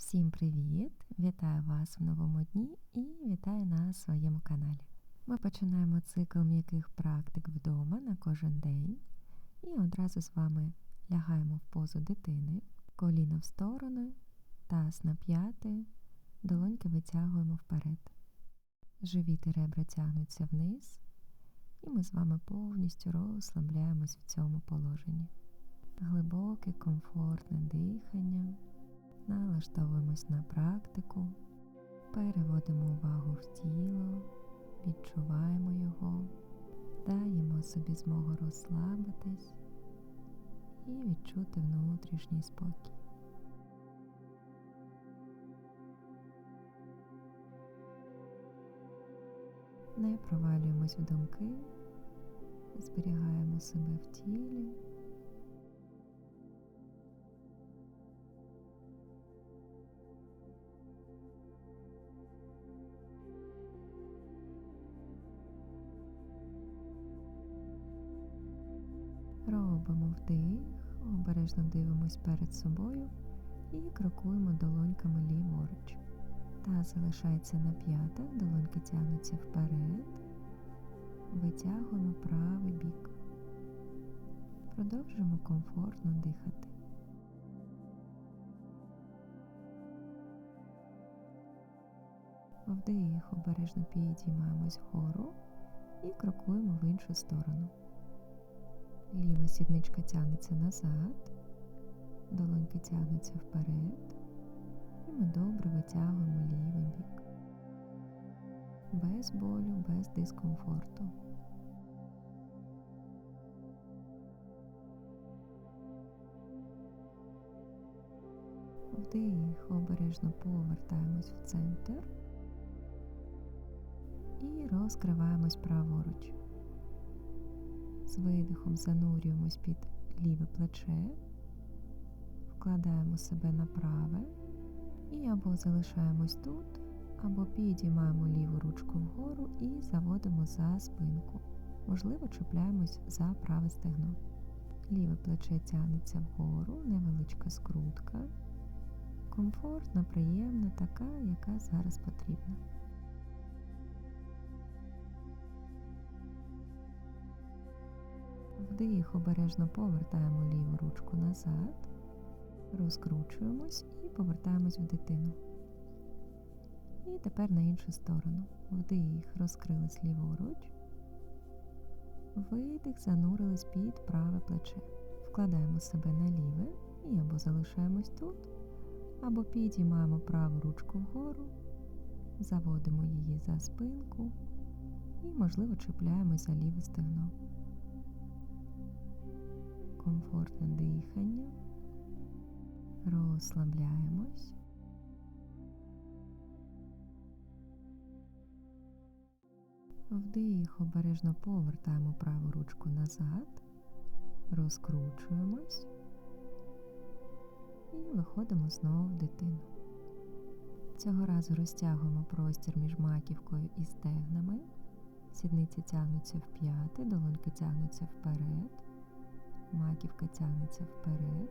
Всім привіт! Вітаю вас в новому дні і вітаю на своєму каналі. Ми починаємо цикл м'яких практик вдома на кожен день і одразу з вами лягаємо в позу дитини, коліна в сторони, таз на п'яти, долоньки витягуємо вперед. Живіт і ребра тягнуться вниз, і ми з вами повністю розслабляємось в цьому положенні. Глибоке, комфортне дихання. Налаштовуємось на практику, переводимо увагу в тіло, відчуваємо його, даємо собі змогу розслабитись і відчути внутрішній спокій. Не провалюємось в думки, зберігаємо себе в тілі. Вдих, обережно дивимось перед собою і крокуємо долоньками ліворуч. Та залишається на п'ятах, долоньки тягнуться вперед, витягуємо правий бік. Продовжуємо комфортно дихати. Вдих, обережно підіймаємось вгору і крокуємо в іншу сторону. Ліва сідничка тягнеться назад, долоньки тягнуться вперед, і ми добре витягуємо лівий бік. Без болю, без дискомфорту. Вдих, обережно повертаємось в центр і розкриваємось праворуч. З видихом занурюємось під ліве плече, вкладаємо себе на праве і або залишаємось тут, або підіймаємо ліву ручку вгору і заводимо за спинку. Можливо, чіпляємось за праве стегно. Ліве плече тягнеться вгору, невеличка скрутка. Комфортна, приємна, така, яка зараз потрібна. Вдих обережно повертаємо ліву ручку назад, розкручуємось і повертаємось в дитину. І тепер на іншу сторону. Вдих, розкрились ліворуч. Видих, занурились під праве плече. Вкладаємо себе на ліве і або залишаємось тут, або підіймаємо праву ручку вгору, заводимо її за спинку і, можливо, чіпляємось за ліве стегно комфортне дихання, розслабляємось. Вдих, обережно повертаємо праву ручку назад, розкручуємось і виходимо знову в дитину. Цього разу розтягуємо простір між маківкою і стегнами. Сідниці тягнуться в п'яти, долоньки тягнуться вперед маківка тягнеться вперед.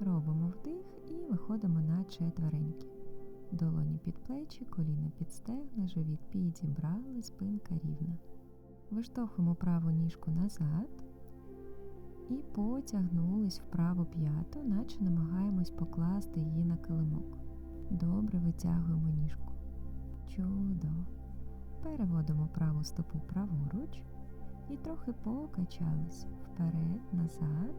Робимо вдих і виходимо на четвереньки. Долоні під плечі, коліна під стегна, живіт підібрали, спинка рівна. Виштовхуємо праву ніжку назад і потягнулись в праву п'яту, наче намагаємось покласти її на килимок. Добре витягуємо ніжку. Чудо. Переводимо праву стопу праворуч і трохи покачались вперед, назад,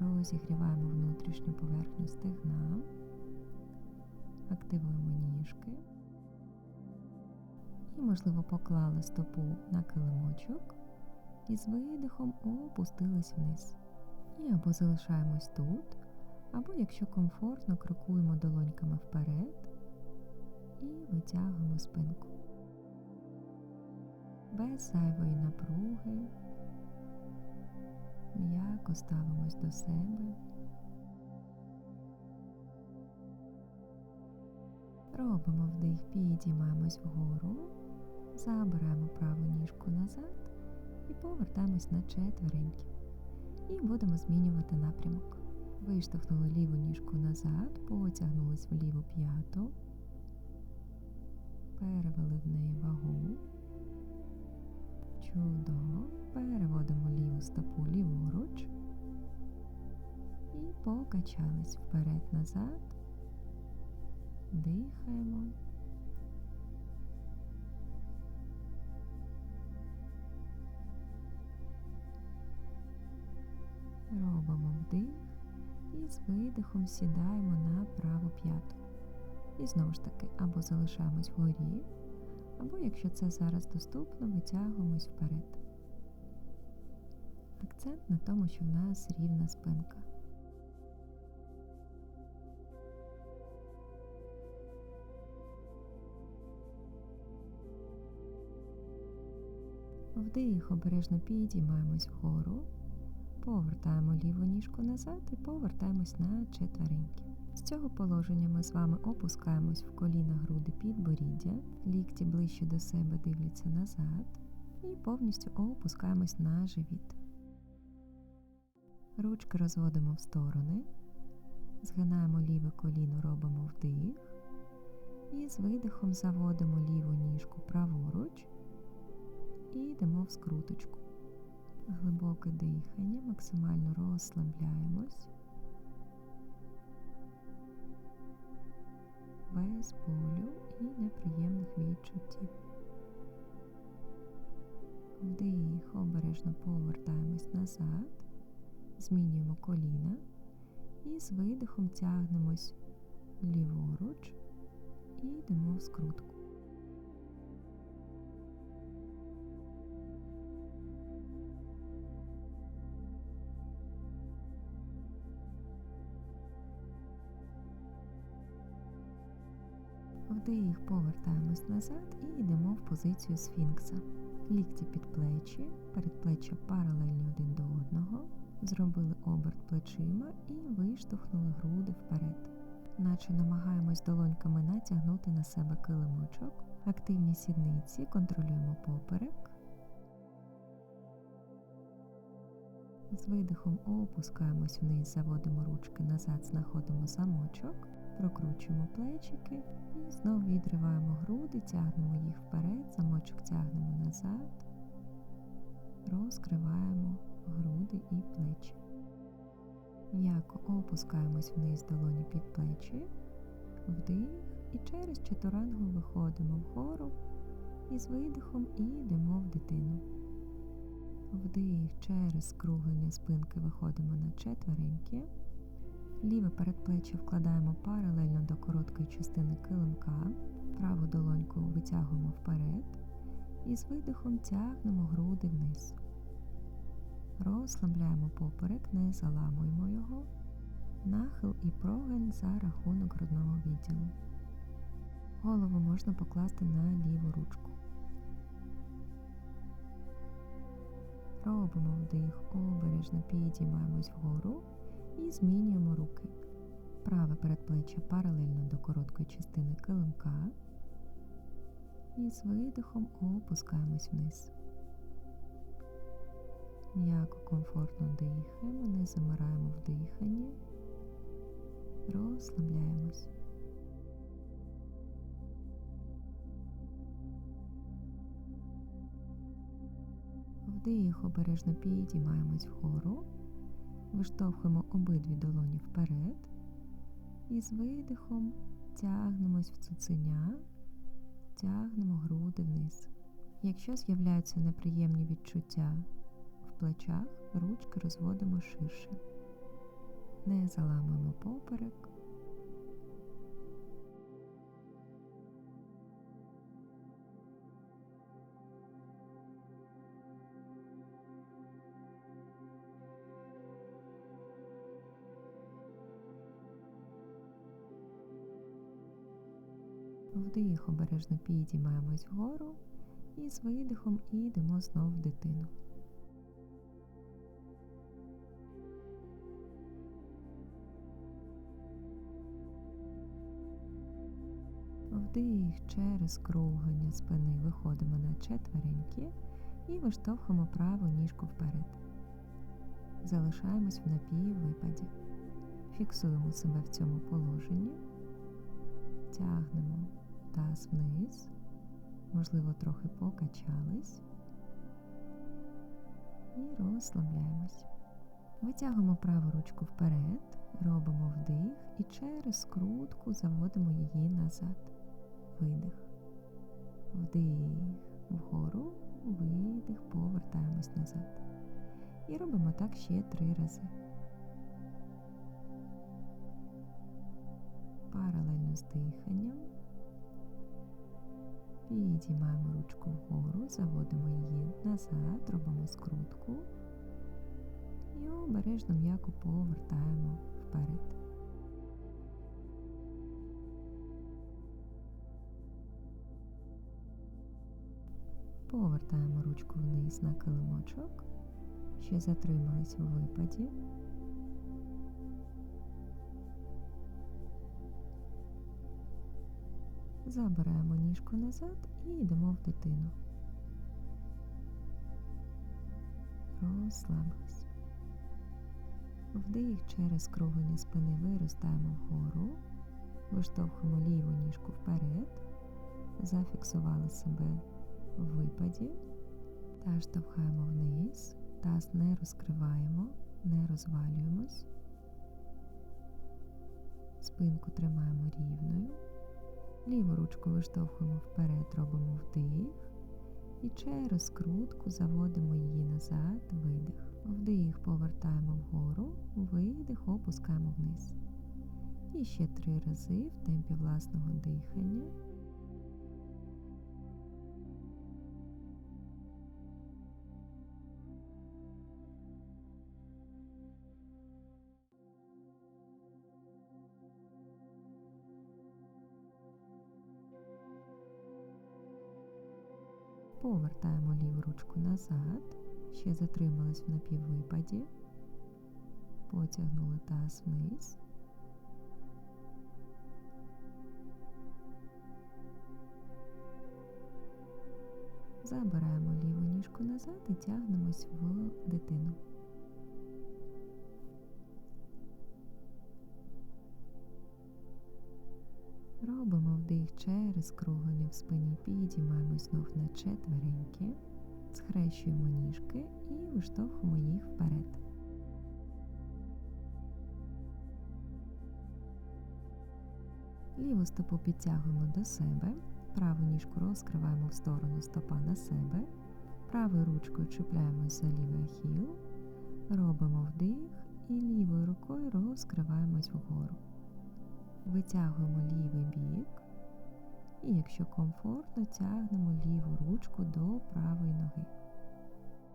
розігріваємо внутрішню поверхню стегна, активуємо ніжки. І, можливо, поклали стопу на килимочок. І з видихом опустились вниз. І або залишаємось тут, або, якщо комфортно, крокуємо долоньками вперед і витягуємо спинку без зайвої напруги, м'яко ставимось до себе. Робимо вдих, підіймаємось вгору, забираємо праву ніжку назад і повертаємось на четвереньки. І будемо змінювати напрямок. Виштовхнули ліву ніжку назад, потягнулись в ліву п'яту, перевели в неї вагу. Чудово. Переводимо ліву стопу ліворуч і покачались вперед-назад. Дихаємо. Робимо вдих і з видихом сідаємо на праву п'яту. І знову ж таки, або залишаємось вгорі, або, якщо це зараз доступно, витягуємось вперед. Акцент на тому, що в нас рівна спинка. Вдих обережно підіймаємось вгору, повертаємо ліву ніжку назад і повертаємось на четвереньки. З цього положення ми з вами опускаємось в коліна груди підборіддя, лікті ближче до себе дивляться назад і повністю опускаємось на живіт. Ручки розводимо в сторони, згинаємо ліве коліно, робимо вдих і з видихом заводимо ліву ніжку праворуч і йдемо в скруточку. Глибоке дихання, максимально розслабляємось. Без болю і неприємних відчуттів. Вдих, обережно повертаємось назад, змінюємо коліна і з видихом тягнемось ліворуч і йдемо в скрутку. Вдих, повертаємось назад і йдемо в позицію сфінкса. Лікті під плечі, передплеччя паралельні один до одного. Зробили оберт плечима і виштовхнули груди вперед. Наче намагаємось долоньками натягнути на себе килимочок. Активні сідниці, контролюємо поперек. З видихом опускаємось вниз, заводимо ручки назад, знаходимо замочок, прокручуємо плечики і знову відриваємо груди, тягнемо їх вперед, замочок тягнемо назад, розкриваємо груди і плечі. М'яко опускаємось вниз долоні під плечі, вдих і через чотирангу виходимо вгору і з видихом і йдемо в дитину. Вдих через скруглення спинки виходимо на четвереньки. Ліве передплеччя вкладаємо паралельно до короткої частини килимка, праву долоньку витягуємо вперед і з видихом тягнемо груди вниз. Розслабляємо поперек, не заламуємо його, нахил і прогин за рахунок грудного відділу. Голову можна покласти на ліву ручку. Робимо вдих, обережно підіймаємось вгору і змінюємо руки. Праве передплеччя паралельно до короткої частини килимка. І з видихом опускаємось вниз. М'яко комфортно дихаємо, не замираємо в диханні, розслабляємось. Вдих, обережно підіймаємось вгору, виштовхуємо обидві долоні вперед і з видихом тягнемось в цуценя, тягнемо груди вниз. Якщо з'являються неприємні відчуття в плечах, ручки розводимо ширше. Не заламуємо поперек. Вдих обережно підіймаємось вгору і з видихом йдемо знов в дитину. Вдих через круглення спини виходимо на четвереньки і виштовхуємо праву ніжку вперед. Залишаємось в напіввипаді. Фіксуємо себе в цьому положенні, тягнемо таз вниз, можливо, трохи покачались і розслабляємось. Витягуємо праву ручку вперед, робимо вдих і через скрутку заводимо її назад. Видих. Вдих вгору, видих, повертаємось назад. І робимо так ще три рази. Паралельно з диханням. Підіймаємо ручку вгору, заводимо її назад, робимо скрутку і обережно м'яко повертаємо вперед. Повертаємо ручку вниз на килимочок, ще затримались у випаді. Забираємо ніжку назад і йдемо в дитину. Розслабились. Вдих через круглення спини виростаємо вгору, виштовхуємо ліву ніжку вперед, зафіксували себе в випаді та штовхаємо вниз, таз не розкриваємо, не розвалюємось. Спинку тримаємо рівною. Ліву ручку виштовхуємо вперед, робимо вдих. І через крутку заводимо її назад, видих. Вдих повертаємо вгору, видих, опускаємо вниз. І ще три рази в темпі власного дихання. Повертаємо ліву ручку назад, ще затримались в напіввипаді, потягнули таз вниз. Забираємо ліву ніжку назад і тягнемось в дитину. Вдих через круглення в спині, підіймаємось знов на четвереньки, схрещуємо ніжки і виштовхуємо їх вперед. Ліву стопу підтягуємо до себе, праву ніжку розкриваємо в сторону стопа на себе, правою ручкою чіпляємось за лівий ахіл, робимо вдих і лівою рукою розкриваємось вгору. Витягуємо лівий бік, і, якщо комфортно, тягнемо ліву ручку до правої ноги.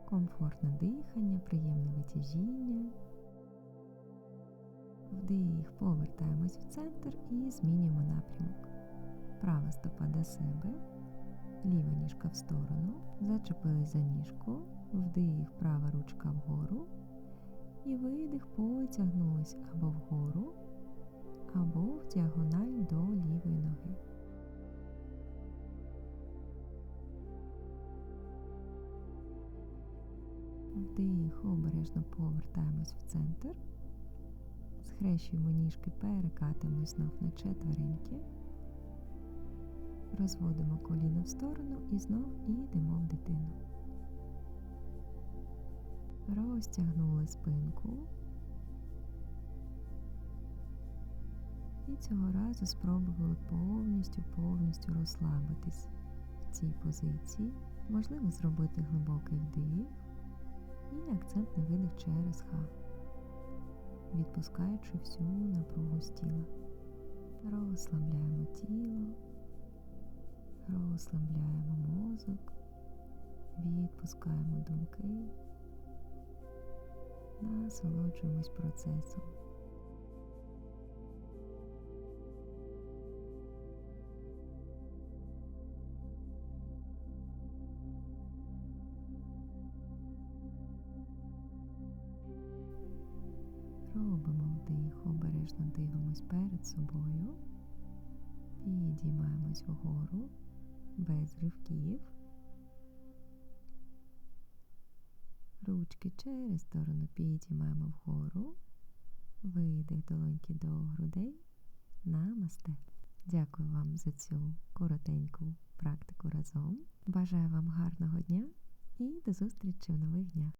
Комфортне дихання, приємне витяжіння. Вдих, повертаємось в центр і змінюємо напрямок. Права стопа до себе, ліва ніжка в сторону, зачепились за ніжку, вдих, права ручка вгору. І видих, потягнулись або вгору, або в діагональ до лівої ноги. Вдих, обережно повертаємось в центр, схрещуємо ніжки, перекатимось знов на четвереньки, розводимо коліно в сторону і знов йдемо в дитину. Розтягнули спинку. І цього разу спробували повністю повністю розслабитись в цій позиції. Можливо зробити глибокий вдих і акцентний видих через Х, відпускаючи всю напругу з тіла. Розслабляємо тіло, розслабляємо мозок, відпускаємо думки, насолоджуємось процесом. Робимо вдих, обережно дивимось перед собою, підіймаємось вгору без ривків, ручки через сторону підіймаємо вгору, видих долоньки до грудей. Намасте. Дякую вам за цю коротеньку практику разом. Бажаю вам гарного дня і до зустрічі в нових днях.